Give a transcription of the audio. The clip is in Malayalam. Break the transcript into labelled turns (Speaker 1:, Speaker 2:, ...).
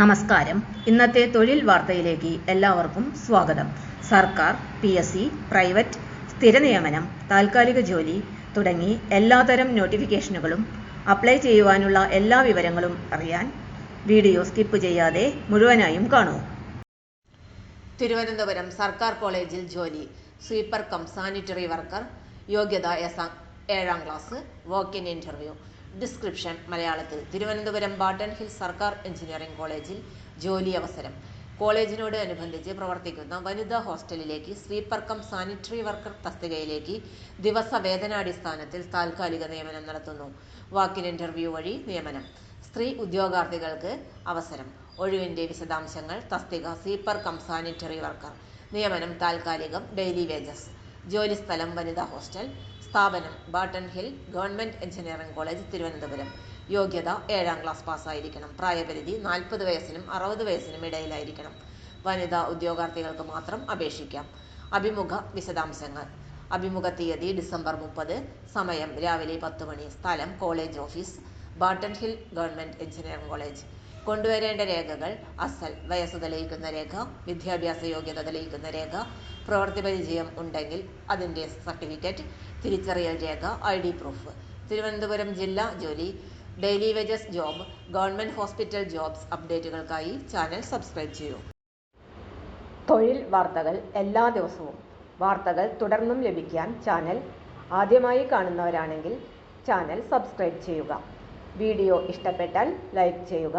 Speaker 1: നമസ്കാരം. ഇന്നത്തെ തൊഴിൽ വാർത്തയിലേക്ക് എല്ലാവർക്കും സ്വാഗതം. സർക്കാർ പി എസ് സി പ്രൈവറ്റ് സ്ഥിരനിയമനം താൽക്കാലിക ജോലി തുടങ്ങി എല്ലാതരം നോട്ടിഫിക്കേഷനുകളും അപ്ലൈ ചെയ്യുവാനുള്ള എല്ലാ വിവരങ്ങളും അറിയാൻ വീഡിയോ സ്കിപ്പ് ചെയ്യാതെ മുഴുവനായും കാണൂ.
Speaker 2: തിരുവനന്തപുരം സർക്കാർ കോളേജിൽ ജോലി. Sweeper cum sanitary worker. യോഗ്യത എസ് ഏഴാം class. Walk in interview. Description മലയാളത്തിൽ. തിരുവനന്തപുരം ബാട്ടൺ ഹിൽ സർക്കാർ എഞ്ചിനീയറിംഗ് കോളേജിൽ ജോലി അവസരം. കോളേജിനോട് അനുബന്ധിച്ച് പ്രവർത്തിക്കുന്ന വനിതാ ഹോസ്റ്റലിലേക്ക് സ്വീപ്പർ കം സാനിറ്ററി വർക്കർ തസ്തികയിലേക്ക് ദിവസ വേതനാടിസ്ഥാനത്തിൽ താൽക്കാലിക നിയമനം നടത്തുന്നു. വാക്കിൻ ഇന്റർവ്യൂ വഴി നിയമനം. സ്ത്രീ ഉദ്യോഗാർത്ഥികൾക്ക് അവസരം. ഒഴിവിന്റെ വിശദാംശങ്ങൾ തസ്തിക സ്വീപ്പർ കം സാനിറ്ററി വർക്കർ. നിയമനം താൽക്കാലികം ഡെയിലി വേജസ്. ജോലിസ്ഥലം വനിതാ ഹോസ്റ്റൽ സ്ഥാപനം Barton Hill government engineering college Thiruvananthapuram. യോഗ്യത ഏഴാം ക്ലാസ് പാസ്സായിരിക്കണം. പ്രായപരിധി നാൽപ്പത് വയസ്സിനും അറുപത് വയസ്സിനും ഇടയിലായിരിക്കണം. വനിതാ ഉദ്യോഗാർത്ഥികൾക്ക് മാത്രം അപേക്ഷിക്കാം. അഭിമുഖ വിശദാംശങ്ങൾ. അഭിമുഖ തീയതി ഡിസംബർ മുപ്പത് സമയം രാവിലെ പത്ത് മണി. സ്ഥലം college office Barton Hill government engineering college. കൊണ്ടുവരേണ്ട രേഖകൾ അസൽ വയസ്സ് തെളിയിക്കുന്ന രേഖ വിദ്യാഭ്യാസ യോഗ്യത തെളിയിക്കുന്ന രേഖ പ്രവൃത്തി പരിചയം ഉണ്ടെങ്കിൽ അതിന്റെ സർട്ടിഫിക്കറ്റ് തിരിച്ചറിയൽ രേഖ ഐ ഡി പ്രൂഫ്. തിരുവനന്തപുരം ജില്ലാ ജോലി daily wages job government hospital jobs അപ്ഡേറ്റുകൾക്കായി channel subscribe ചെയ്യൂ. തൊഴിൽ വാർത്തകൾ എല്ലാ ദിവസവും. വാർത്തകൾ തുടർന്നും ലഭിക്കാൻ ചാനൽ ആദ്യമായി കാണുന്നവരാണെങ്കിൽ ചാനൽ സബ്സ്ക്രൈബ് ചെയ്യുക. വീഡിയോ ഇഷ്ടപ്പെട്ടാൽ ലൈക്ക് ചെയ്യുക.